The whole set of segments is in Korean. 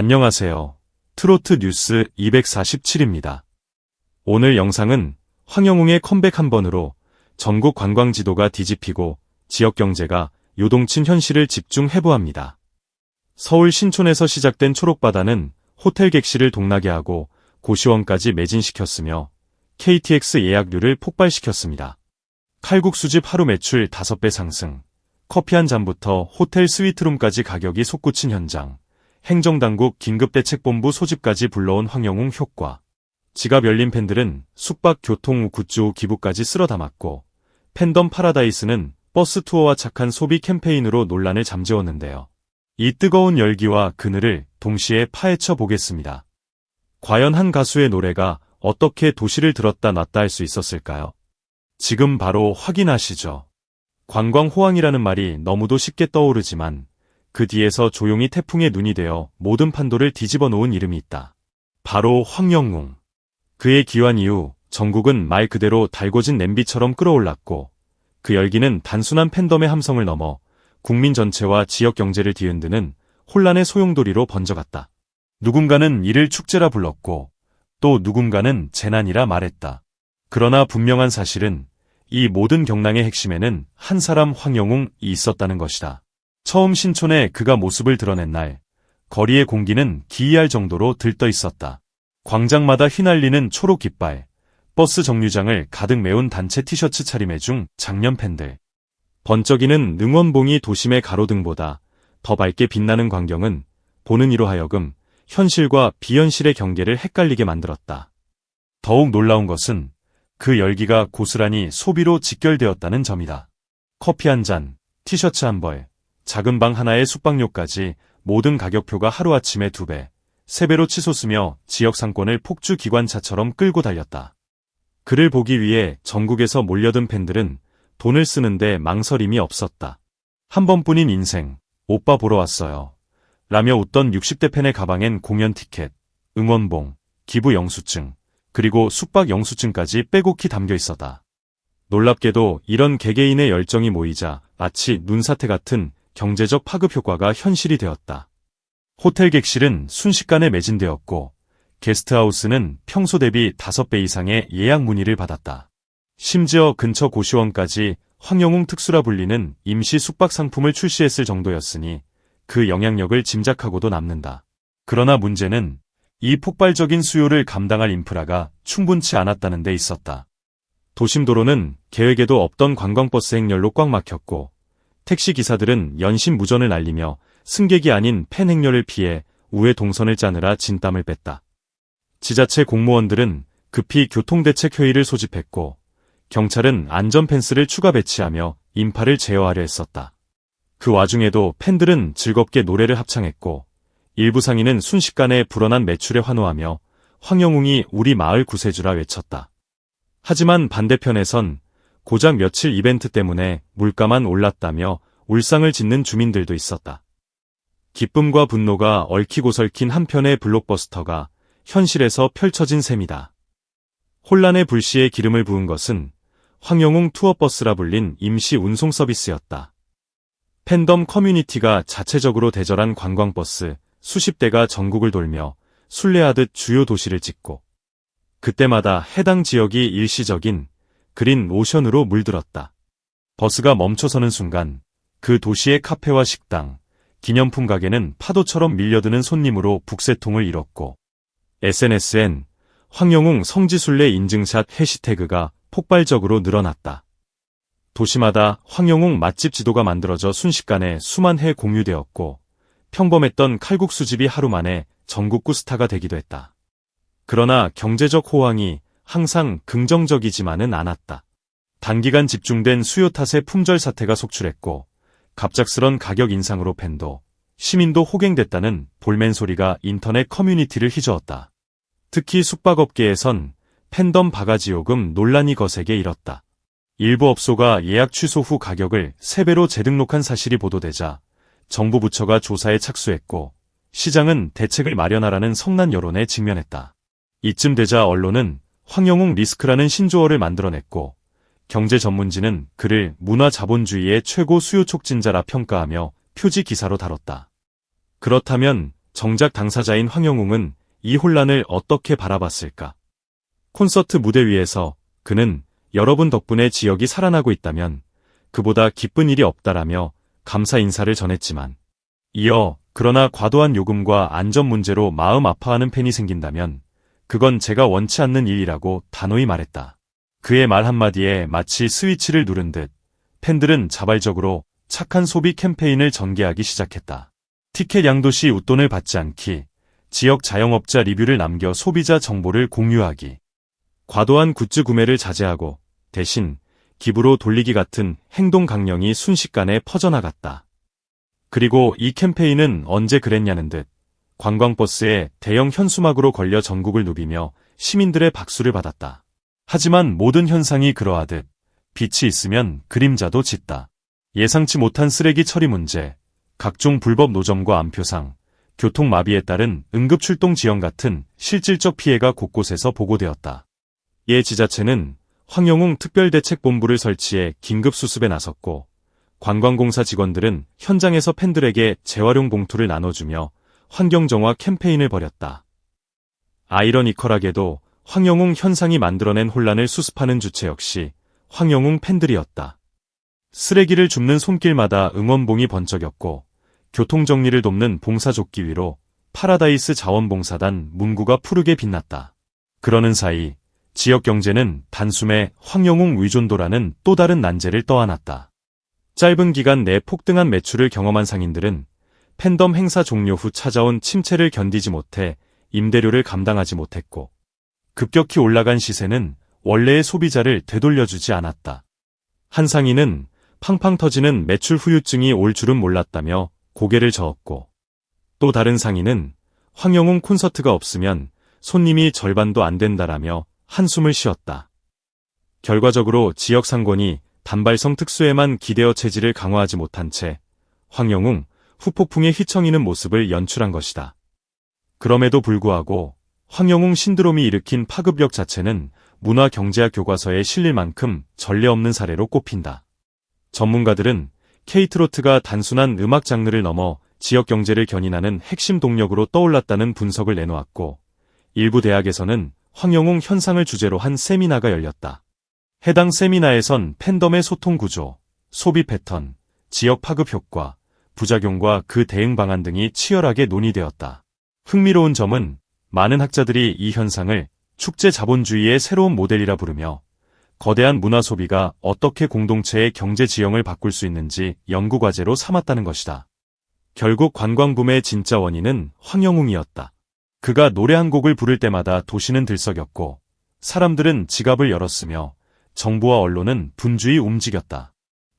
안녕하세요. 트로트 뉴스 247입니다. 오늘 영상은 황영웅의 컴백 한 번으로 전국 관광 지도가 뒤집히고 지역 경제가 요동친 현실을 집중 해부합니다. 서울 신촌에서 시작된 초록바다는 호텔 객실을 동나게 하고 고시원까지 매진시켰으며 KTX 예약률을 폭발시켰습니다. 칼국수집 하루 매출 5배 상승, 커피 한 잔부터 호텔 스위트룸까지 가격이 솟구친 현장, 행정당국 긴급대책본부 소집까지 불러온 황영웅 효과. 지갑 열린 팬들은 숙박 교통 굿즈 기부까지 쓸어 담았고, 팬덤 파라다이스는 버스 투어와 착한 소비 캠페인으로 논란을 잠재웠는데요. 이 뜨거운 열기와 그늘을 동시에 파헤쳐 보겠습니다. 과연 한 가수의 노래가 어떻게 도시를 들었다 놨다 할 수 있었을까요? 지금 바로 확인하시죠. 관광 호황이라는 말이 너무도 쉽게 떠오르지만 그 뒤에서 조용히 태풍의 눈이 되어 모든 판도를 뒤집어 놓은 이름이 있다. 바로 황영웅. 그의 기환 이후 전국은 말 그대로 달궈진 냄비처럼 끓어올랐고 그 열기는 단순한 팬덤의 함성을 넘어 국민 전체와 지역 경제를 뒤흔드는 혼란의 소용돌이로 번져갔다. 누군가는 이를 축제라 불렀고 또 누군가는 재난이라 말했다. 그러나 분명한 사실은 이 모든 경랑의 핵심에는 한 사람 황영웅이 있었다는 것이다. 처음 신촌에 그가 모습을 드러낸 날, 거리의 공기는 기이할 정도로 들떠 있었다. 광장마다 휘날리는 초록 깃발, 버스 정류장을 가득 메운 단체 티셔츠 차림의 중 작년 팬들. 번쩍이는 능원봉이 도심의 가로등보다 더 밝게 빛나는 광경은 보는 이로 하여금 현실과 비현실의 경계를 헷갈리게 만들었다. 더욱 놀라운 것은 그 열기가 고스란히 소비로 직결되었다는 점이다. 커피 한 잔, 티셔츠 한 벌, 작은 방 하나의 숙박료까지 모든 가격표가 하루아침에 두 배, 세 배로 치솟으며 지역 상권을 폭주 기관차처럼 끌고 달렸다. 그를 보기 위해 전국에서 몰려든 팬들은 돈을 쓰는데 망설임이 없었다. 한 번뿐인 인생, 오빠 보러 왔어요. 라며 웃던 60대 팬의 가방엔 공연 티켓, 응원봉, 기부 영수증, 그리고 숙박 영수증까지 빼곡히 담겨 있었다. 놀랍게도 이런 개개인의 열정이 모이자 마치 눈사태 같은 경제적 파급 효과가 현실이 되었다. 호텔 객실은 순식간에 매진되었고 게스트하우스는 평소 대비 5배 이상의 예약 문의를 받았다. 심지어 근처 고시원까지 황영웅 특수라 불리는 임시 숙박 상품을 출시했을 정도였으니 그 영향력을 짐작하고도 남는다. 그러나 문제는 이 폭발적인 수요를 감당할 인프라가 충분치 않았다는 데 있었다. 도심도로는 계획에도 없던 관광버스 행렬로 꽉 막혔고 택시 기사들은 연신무전을 날리며 승객이 아닌 팬 행렬을 피해 우회 동선을 짜느라 진땀을 뺐다. 지자체 공무원들은 급히 교통대책회의를 소집했고 경찰은 안전펜스를 추가 배치하며 인파를 제어하려 했었다. 그 와중에도 팬들은 즐겁게 노래를 합창했고 일부 상인은 순식간에 불어난 매출에 환호하며 황영웅이 우리 마을 구세주라 외쳤다. 하지만 반대편에선 고작 며칠 이벤트 때문에 물가만 올랐다며 울상을 짓는 주민들도 있었다. 기쁨과 분노가 얽히고 설킨 한편의 블록버스터가 현실에서 펼쳐진 셈이다. 혼란의 불씨에 기름을 부은 것은 황영웅 투어버스라 불린 임시 운송 서비스였다. 팬덤 커뮤니티가 자체적으로 대절한 관광버스 수십 대가 전국을 돌며 순례하듯 주요 도시를 찍고 그때마다 해당 지역이 일시적인 그린 오션으로 물들었다. 버스가 멈춰서는 순간 그 도시의 카페와 식당, 기념품 가게는 파도처럼 밀려드는 손님으로 북새통을 잃었고 SNS엔 황영웅 성지순례 인증샷 해시태그가 폭발적으로 늘어났다. 도시마다 황영웅 맛집 지도가 만들어져 순식간에 수만 회 공유되었고 평범했던 칼국수집이 하루 만에 전국구 스타가 되기도 했다. 그러나 경제적 호황이 항상 긍정적이지만은 않았다. 단기간 집중된 수요 탓에 품절 사태가 속출했고 갑작스런 가격 인상으로 팬도 시민도 호갱됐다는 볼멘 소리가 인터넷 커뮤니티를 휘저었다. 특히 숙박업계에선 팬덤 바가지 요금 논란이 거세게 일었다. 일부 업소가 예약 취소 후 가격을 3배로 재등록한 사실이 보도되자 정부 부처가 조사에 착수했고 시장은 대책을 마련하라는 성난 여론에 직면했다. 이쯤 되자 언론은 황영웅 리스크라는 신조어를 만들어냈고 경제 전문지는 그를 문화 자본주의의 최고 수요 촉진자라 평가하며 표지 기사로 다뤘다. 그렇다면 정작 당사자인 황영웅은 이 혼란을 어떻게 바라봤을까? 콘서트 무대 위에서 그는 여러분 덕분에 지역이 살아나고 있다면 그보다 기쁜 일이 없다라며 감사 인사를 전했지만 이어 그러나 과도한 요금과 안전 문제로 마음 아파하는 팬이 생긴다면 그건 제가 원치 않는 일이라고 단호히 말했다. 그의 말 한마디에 마치 스위치를 누른 듯 팬들은 자발적으로 착한 소비 캠페인을 전개하기 시작했다. 티켓 양도시 웃돈을 받지 않기, 지역 자영업자 리뷰를 남겨 소비자 정보를 공유하기, 과도한 굿즈 구매를 자제하고 대신 기부로 돌리기 같은 행동 강령이 순식간에 퍼져나갔다. 그리고 이 캠페인은 언제 그랬냐는 듯 관광버스에 대형 현수막으로 걸려 전국을 누비며 시민들의 박수를 받았다. 하지만 모든 현상이 그러하듯 빛이 있으면 그림자도 짙다. 예상치 못한 쓰레기 처리 문제, 각종 불법 노점과 암표상, 교통마비에 따른 응급출동 지연 같은 실질적 피해가 곳곳에서 보고되었다. 예 지자체는 황영웅 특별대책본부를 설치해 긴급 수습에 나섰고 관광공사 직원들은 현장에서 팬들에게 재활용 봉투를 나눠주며 환경정화 캠페인을 벌였다. 아이러니컬하게도 황영웅 현상이 만들어낸 혼란을 수습하는 주체 역시 황영웅 팬들이었다. 쓰레기를 줍는 손길마다 응원봉이 번쩍였고 교통정리를 돕는 봉사조끼 위로 파라다이스 자원봉사단 문구가 푸르게 빛났다. 그러는 사이 지역 경제는 단숨에 황영웅 의존도라는 또 다른 난제를 떠안았다. 짧은 기간 내 폭등한 매출을 경험한 상인들은 팬덤 행사 종료 후 찾아온 침체를 견디지 못해 임대료를 감당하지 못했고 급격히 올라간 시세는 원래의 소비자를 되돌려주지 않았다. 한 상인은 팡팡 터지는 매출 후유증이 올 줄은 몰랐다며 고개를 저었고 또 다른 상인은 황영웅 콘서트가 없으면 손님이 절반도 안 된다라며 한숨을 쉬었다. 결과적으로 지역 상권이 단발성 특수에만 기대어 체질을 강화하지 못한 채 황영웅 후폭풍에 휘청이는 모습을 연출한 것이다. 그럼에도 불구하고 황영웅 신드롬이 일으킨 파급력 자체는 문화경제학 교과서에 실릴 만큼 전례 없는 사례로 꼽힌다. 전문가들은 케이트로트가 단순한 음악 장르를 넘어 지역 경제를 견인하는 핵심 동력으로 떠올랐다는 분석을 내놓았고, 일부 대학에서는 황영웅 현상을 주제로 한 세미나가 열렸다. 해당 세미나에선 팬덤의 소통 구조, 소비 패턴, 지역 파급 효과, 부작용과 그 대응 방안 등이 치열하게 논의되었다. 흥미로운 점은 많은 학자들이 이 현상을 축제 자본주의의 새로운 모델이라 부르며 거대한 문화 소비가 어떻게 공동체의 경제 지형을 바꿀 수 있는지 연구 과제로 삼았다는 것이다. 결국 관광붐의 진짜 원인은 황영웅이었다. 그가 노래 한 곡을 부를 때마다 도시는 들썩였고 사람들은 지갑을 열었으며 정부와 언론은 분주히 움직였다.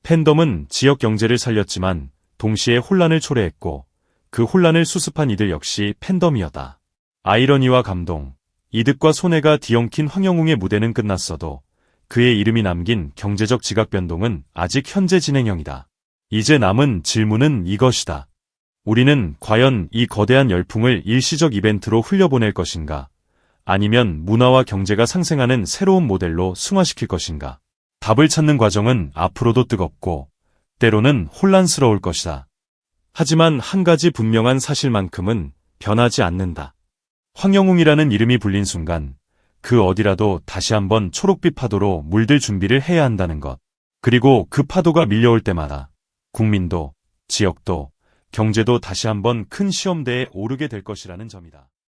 팬덤은 지역 경제를 살렸지만 동시에 혼란을 초래했고 그 혼란을 수습한 이들 역시 팬덤이었다. 아이러니와 감동, 이득과 손해가 뒤엉킨 황영웅의 무대는 끝났어도 그의 이름이 남긴 경제적 지각 변동은 아직 현재 진행형이다. 이제 남은 질문은 이것이다. 우리는 과연 이 거대한 열풍을 일시적 이벤트로 흘려보낼 것인가? 아니면 문화와 경제가 상생하는 새로운 모델로 승화시킬 것인가? 답을 찾는 과정은 앞으로도 뜨겁고 때로는 혼란스러울 것이다. 하지만 한 가지 분명한 사실만큼은 변하지 않는다. 황영웅이라는 이름이 불린 순간 그 어디라도 다시 한번 초록빛 파도로 물들 준비를 해야 한다는 것. 그리고 그 파도가 밀려올 때마다 국민도, 지역도, 경제도 다시 한번 큰 시험대에 오르게 될 것이라는 점이다.